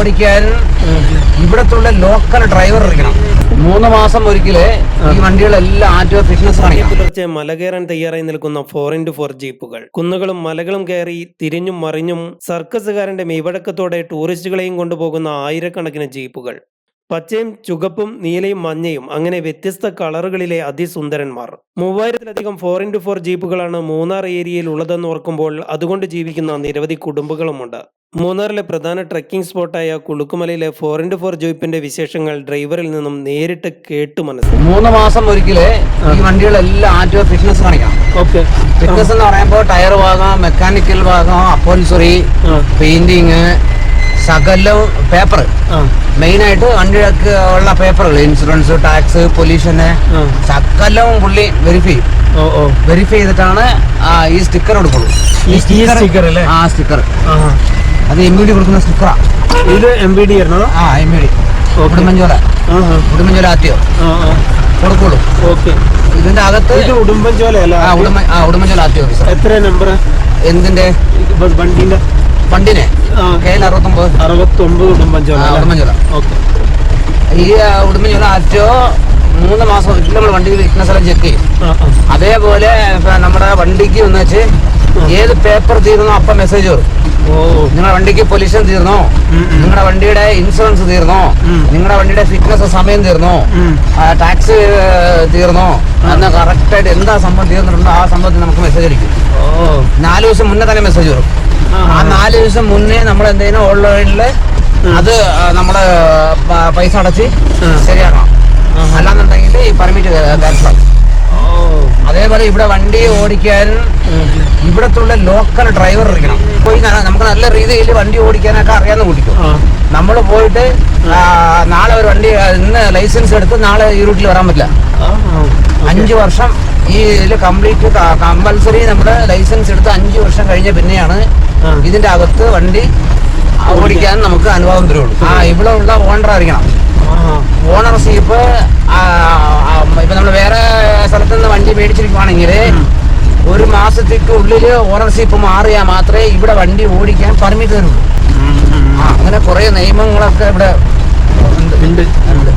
ഓടിക്കാൻ ഇവിടത്തുള്ള local driver ഇരിക്കണം മൂന്ന് മാസം ഒരിക്കലേ ഈ വണ്ടികളെല്ലാം ആറ്റുവ ഫിറ്റ്നസ് പുലർച്ചെ മല കയറാൻ തയ്യാറായി നിൽക്കുന്ന ഫോർ ഇന്റു ഫോർ ജീപ്പുകൾ കുന്നുകളും മലകളും കയറി തിരിഞ്ഞും മറിഞ്ഞും സർക്കസുകാരന്റെ മെയ്വഴക്കത്തോടെ ടൂറിസ്റ്റുകളെയും കൊണ്ടുപോകുന്ന ആയിരക്കണക്കിന് ജീപ്പുകൾ പച്ചയും ചുകപ്പും നീലയും മഞ്ഞയും അങ്ങനെ വ്യത്യസ്ത കളറുകളിലെ അതിസുന്ദരന്മാർ. മൂവായിരത്തിലധികം ഫോർ ഇന്റു ഫോർ ജീപ്പുകളാണ് മൂന്നാർ ഏരിയയിൽ ഉള്ളതെന്ന് ഓർക്കുമ്പോൾ അതുകൊണ്ട് ജീവിക്കുന്ന നിരവധി കുടുംബങ്ങളുമുണ്ട്. മൂന്നാറിലെ പ്രധാന ട്രക്കിംഗ് സ്പോട്ടായ കുളുക്കുമലയിലെ ഫോർ ഇന്റു ഫോർ ജീപ്പിന്റെ വിശേഷങ്ങൾ ഡ്രൈവറിൽ നിന്നും നേരിട്ട് കേട്ടു മനസ്സിലാക്കി മൂന്ന് മാസം ഒരിക്കലേ ഈ വണ്ടികളെല്ലാം ആദ്യം ഫിറ്റ്നസ് കാണിക്കണം ഓക്കെ ഫിറ്റ്നസ് എന്ന് പറയുമ്പോൾ ടയർ ഭാഗം മെക്കാനിക്കൽ ഭാഗം അപ്പോൻസറി പെയിന്റിങ് സകലവും പേപ്പർ മെയിനായിട്ട് വണ്ടികൾക്ക് ഉള്ള പേപ്പറുകൾ. ഇൻഷുറൻസ് ടാക്സ് പൊല്യൂഷന്. സകലവും പുള്ളി വെരിഫൈ ചെയ്യും. വെരിഫൈ ചെയ്തിട്ടാണ് ഈ സ്റ്റിക്കർ കൊടുക്കുള്ളൂ ഈ സ്റ്റിക്കർ അല്ലേ? ആ സ്റ്റിക്കർ. അത് എം ബി ഡി കൊടുക്കുന്ന സ്റ്റിക്കറാ. ഇത് എം ബി ഡി ആയിരുന്നോ? ആ M B D Udumbanchola. Udumbanchola ആറ്റിയോ ആ ആ. കൊടുക്കുള്ളൂ. ഓക്കെ. ഇതിന്റെ അകത്ത് ഇത് ഉടുമ്പൻചോല ആ ഉടുമ്പ ആ ഉടുമ്പൻചോല ആദ്യം എത്ര നമ്പർ എന്തിന്റെ? വണ്ടിന്റെ വണ്ടിനെ? ആ. കെ എൽ അറുപത്തൊമ്പത് അറുപത്തൊമ്പത് ഉടുമ്പഞ്ചോല ഉടുമ്പഞ്ചോല ഓക്കെ. ഈ ഉടുമ്പഞ്ചോല ആറ്റോ മൂന്ന് മാസം നമ്മൾ വണ്ടി ഫിറ്റ്നസ് എല്ലാം ചെക്ക് ചെയ്യും. അതേപോലെ നമ്മുടെ വണ്ടിക്ക് എന്ന് വെച്ച് ഏത് പേപ്പർ തീർന്നോ അപ്പം മെസ്സേജ് വരും. നിങ്ങളുടെ വണ്ടിക്ക് പൊല്യൂഷൻ തീർന്നോ. നിങ്ങളുടെ വണ്ടിയുടെ ഇൻഷുറൻസ് തീർന്നോ? നിങ്ങളുടെ വണ്ടിയുടെ ഫിറ്റ്നസ് സമയം തീർന്നോ? ടാക്സ് തീർന്നോ? അന്ന് കറക്റ്റ് ആയിട്ട് എന്താ സംഭവം തീർന്നിട്ടുണ്ടോ? ആ സംഭവത്തിൽ നമുക്ക് മെസ്സേജ് അടിക്കും. നാല് ദിവസം മുന്നേ തന്നെ മെസ്സേജ് വരും. ആ, നാല് ദിവസം മുന്നേ നമ്മൾ എന്തെങ്കിലും ഓൺലൈനിൽ അത് നമ്മൾ പൈസ അടച്ച്. ശരിയാക്കണം. അല്ലാന്നുണ്ടെങ്കിൽ ഈ പെർമിറ്റ് ഓ. അതേപോലെ ഇവിടെ വണ്ടി ഓടിക്കാൻ ഇവിടത്തുള്ള ലോക്കൽ ഡ്രൈവർ ഇരിക്കണം. പോയി നമുക്ക് നല്ല രീതിയിൽ വണ്ടി ഓടിക്കാനൊക്കെ അറിയാവുന്ന കൂട്ടിക്കും. നമ്മൾ പോയിട്ട് നാളെ ഒരു വണ്ടി ഇന്ന് ലൈസൻസ് എടുത്ത് നാളെ ഈ റൂട്ടിൽ വരാൻ പറ്റില്ല. അഞ്ചു വർഷം ഈ ഇതിൽ കംപ്ലീറ്റ് കമ്പൽസറി നമ്മുടെ ലൈസൻസ് എടുത്ത് അഞ്ച് വർഷം കഴിഞ്ഞ പിന്നെയാണ്. ഇതിന്റെ അകത്ത് വണ്ടി ഓടിക്കാൻ നമുക്ക് അനുവാദം തരുള്ളൂ. ആ ഇവിടെ ഉള്ള ഓണർ അറിയണം ഓണർ ഓണർഷിപ്പ് ഇപ്പൊ നമ്മൾ വേറെ സ്ഥലത്ത് നിന്ന് വണ്ടി മേടിച്ചിരിക്കുവാണെങ്കിൽ ഒരു മാസത്തേക്ക് ഓണർ ഓണർഷിപ്പ് മാറിയാൽ മാത്രമേ ഇവിടെ വണ്ടി ഓടിക്കാൻ പെർമിറ്റ് തരുള്ളൂ. അങ്ങനെ കുറെ നിയമങ്ങളൊക്കെ ഇവിടെ ഉണ്ട്.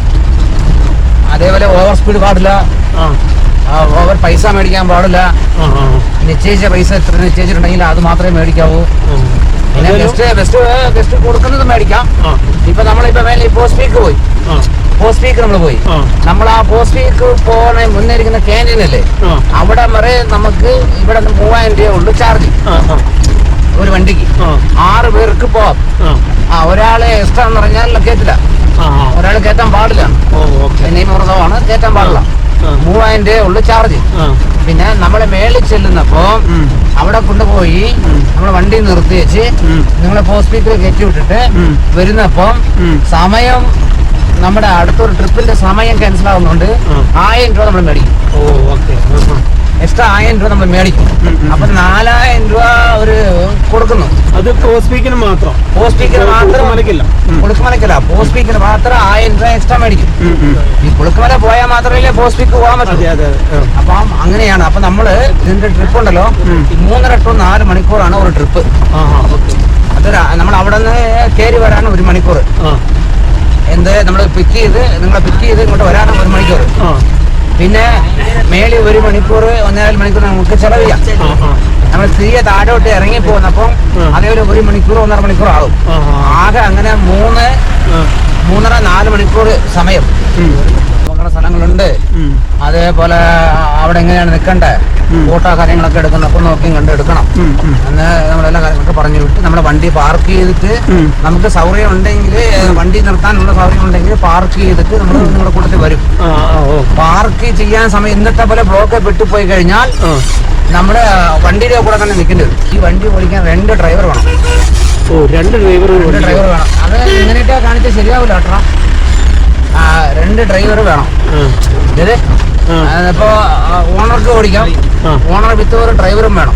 അതേപോലെ ഓവർ സ്പീഡ് പാടില്ല. ഓവർ പൈസ മേടിക്കാൻ പാടില്ല. നിശ്ചയിച്ച പൈസ എത്ര? നിശ്ചയിച്ചിട്ടുണ്ടെങ്കിൽ അത് മാത്രമേ മേടിക്കാവൂ. പിന്നെ ഗസ്റ്റ് ബെസ്റ്റ് ബെസ്റ്റ് കൊടുക്കുന്നത് മേടിക്കാം. ഇപ്പൊ നമ്മളിപ്പോ മേലെ പോസ്റ്റ് പീക്ക് പോയി. പോസ്റ്റ് പീക്ക് നമ്മൾ പോയി. നമ്മൾ ആ പോസ്റ്റ് പീക്ക് പോണ മുന്നേ ഇരിക്കുന്ന ക്യാന്റീൻ അല്ലേ അവിടെ വരെ നമുക്ക് ഇവിടെ മൂവായിരം രൂപ ഉള്ളു ചാർജ് ഒരു വണ്ടിക്ക്. ആറ് പേർക്ക് പോവാം. ആ. ഒരാളെ എക്സ്ട്രാ എന്ന് പറഞ്ഞാൽ ആ. ഒരാൾ കയറ്റാൻ പാടില്ല. നിയമവ്രതമാണ് കയറ്റാൻ പാടില്ല. മൂവായിരം രൂപ ഉള്ളു ചാർജ് പിന്നെ നമ്മളെ മേളിൽ ചെല്ലുന്നപ്പോ. അവിടെ കൊണ്ടുപോയി നമ്മളെ വണ്ടി നിർത്തി വെച്ച്. നിങ്ങളെ ഹോസ്പിറ്റലിൽ കയറ്റി വിട്ടിട്ട്. വരുന്നപ്പം സമയം നമ്മുടെ അടുത്തൊരു ട്രിപ്പിന്റെ സമയം ക്യാൻസൽ ആവുന്നുണ്ട്. ആയിരം രൂപ നമ്മൾ മേടിക്കും ഓ ഓക്കെ എക്സ്ട്രാ ആയിരം രൂപ നമ്മൾ മേടിക്കും. അപ്പൊ നാലായിരം രൂപ അവർ കൊടുക്കുന്നു. അത് പോസ്റ്റ് മാത്രം. പോസ്റ്റ് മാത്രം മലക്കില്ല പോസ്റ്റ് പോസ്പീക്കർ മാത്രം ആയിരം രൂപ എക്സ്ട്രാ മേടിക്കും. ഈ കുളുക്കുമല പോയാൽ മാത്രമല്ലേ പോസ്പീക്ക് പോകാൻ പറ്റും. അപ്പൊ അങ്ങനെയാണ്. അപ്പൊ നമ്മൾ ഇതിന്റെ ട്രിപ്പ് ഉണ്ടല്ലോ. മൂന്നര ടു നാല് മണിക്കൂറാണ് ഒരു ട്രിപ്പ് അതൊരു അത് നമ്മൾ അവിടെ നിന്ന് കയറി വരാൻ ഒരു മണിക്കൂർ. എന്ത്? നമ്മൾ പിക്ക് ചെയ്ത് നിങ്ങളെ പിക്ക് ചെയ്ത് ഇങ്ങോട്ട് വരാനും ഒരു മണിക്കൂർ. പിന്നെ മേളിൽ ഒരു മണിക്കൂർ ഒന്നേകാൽ മണിക്കൂർ നമുക്ക് ചെലവ് ചെയ്യാം ആ ആ നമ്മൾ തിരികെ താഴോട്ട് ഇറങ്ങി പോകുന്നപ്പം. അതേപോലെ ഒരു മണിക്കൂർ ഒന്നര മണിക്കൂർ ആകും ആകെ അങ്ങനെ മൂന്ന് മൂന്നര നാല് മണിക്കൂർ സമയം. ഉം. നോക്കുന്ന സ്ഥലങ്ങളുണ്ട് അതേപോലെ അവിടെ എങ്ങനെയാണ് നിൽക്കണ്ടേ? ഫോട്ടോ കാര്യങ്ങളൊക്കെ എടുക്കുന്നപ്പോൾ നോക്കി കണ്ട് എടുക്കണം. ഉം. നമ്മളെല്ലാ കാര്യങ്ങളൊക്കെ പറഞ്ഞു വിട്ട് നമ്മുടെ വണ്ടി പാർക്ക് ചെയ്തിട്ട് നമുക്ക് സൗകര്യം ഉണ്ടെങ്കിൽ വണ്ടി നിർത്താനുള്ള സൗകര്യം ഉണ്ടെങ്കിൽ പാർക്ക് ചെയ്തിട്ട് നമ്മൾ നിങ്ങളുടെ കൂട്ടത്തിൽ വരും. പാർക്ക് ചെയ്യാൻ സമയം ഇന്നത്തെ പോലെ ബ്ലോക്ക് വിട്ടുപോയി കഴിഞ്ഞാൽ നമ്മുടെ വണ്ടിയുടെ കൂടെ തന്നെ നിൽക്കേണ്ടി വരും. ഈ വണ്ടി ഓടിക്കാൻ രണ്ട് ഡ്രൈവർ വേണം. ഓ രണ്ട് ഡ്രൈവർ ഡ്രൈവർ വേണം. അത് എങ്ങനെയൊക്കെ കാണിച്ചാൽ ശരിയാവില്ല കേട്ടോ. രണ്ട് ഡ്രൈവർ വേണം. ഇപ്പോ ഓണർക്ക് ഓടിക്കാം. ഓണർ വിത്ത് ഒരു ഡ്രൈവറും വേണം.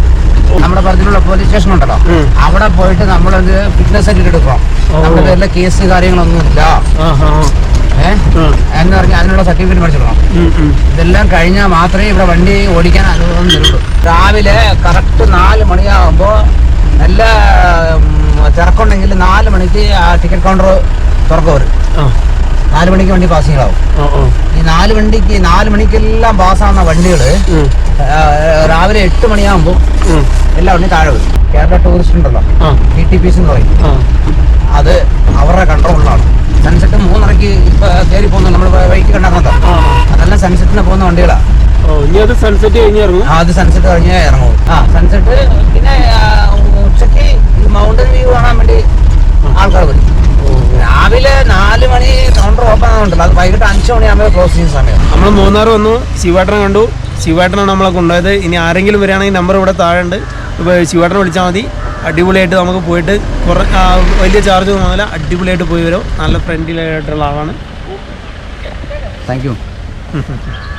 നമ്മുടെ പറഞ്ഞിട്ടുള്ള പോലീസ് സ്റ്റേഷൻ ഉണ്ടല്ലോ. അവിടെ പോയിട്ട് നമ്മളത് ഫിറ്റ്നസ് സർട്ടിഫിക്കറ്റ് എടുക്കണം. നമ്മുടെ പേരിലെ കേസ് കാര്യങ്ങളൊന്നും ഇല്ല എന്ന് പറഞ്ഞാൽ അതിനുള്ള സർട്ടിഫിക്കറ്റ് ഉം. ഇതെല്ലാം കഴിഞ്ഞാൽ മാത്രമേ ഇവിടെ വണ്ടി ഓടിക്കാൻ അനുഭവം തരുള്ളൂ. രാവിലെ കറക്റ്റ് നാല് മണിയാകുമ്പോൾ നല്ല തിരക്കുണ്ടെങ്കിൽ നാല് മണിക്ക് ആ ടിക്കറ്റ് കൗണ്ടർ തുറക്കും അവർ ആ. നാല് മണിക്ക് വണ്ടി പാസിങ്ങളാവും ഈ നാല് വണ്ടിക്ക് നാല് മണിക്കെല്ലാം പാസ്സാവുന്ന വണ്ടികൾ രാവിലെ എട്ട് മണിയാകുമ്പോൾ എല്ലാ വണ്ടിയും താഴെ വരും. കേരള ടൂറിസ്റ്റ് ഉണ്ടല്ലോ. ടി ടി പി എന്ന് പറയും. അത് അവരുടെ കൺട്രോളിലാണ്. സൺസെറ്റ് മൂന്നരയ്ക്ക് ഇപ്പൊ കയറി പോകുന്നു നമ്മൾ വൈകിട്ട് കണ്ടാക്കുന്നോ ആ. അതെല്ലാം സൺസെറ്റിന് പോകുന്ന വണ്ടികളാണ് അത് സൺസെറ്റ് കഴിഞ്ഞ് ഇറങ്ങും അത് സൺസെറ്റ് കഴിഞ്ഞേ ഇറങ്ങും ആ. സൺസെറ്റ് പിന്നെ ഉച്ചയ്ക്ക് മൗണ്ടൻ വ്യൂ കാണാൻ വേണ്ടി ആൾക്കാർ വരും. രാവിലെ മണി കൗണ്ടർ ഓപ്പൺ ആകുന്നുണ്ട് അത് വൈകിട്ട് അഞ്ച് മണിയാകുമ്പോൾ ക്ലോസ് ചെയ്യുന്ന സമയം. നമ്മൾ മൂന്നാർ വന്നു. ശിവേട്ടനെ കണ്ടു. ശിവേട്ടനാണ് നമ്മളെ കൊണ്ടുപോയത്. ഇനി ആരെങ്കിലും വരികയാണെങ്കിൽ നമ്പർ ഇവിടെ താഴെ ഉണ്ട് ശിവേട്ടനെ വിളിച്ചാൽ മതി. അടിപൊളിയായിട്ട് നമുക്ക് പോയിട്ട് കുറ വലിയ ചാർജ് ഒന്നുമില്ല അടിപൊളിയായിട്ട് പോയി വരും. നല്ല ഫ്രണ്ട്ലി ആയിട്ടുള്ള ആളാണ്. Thank you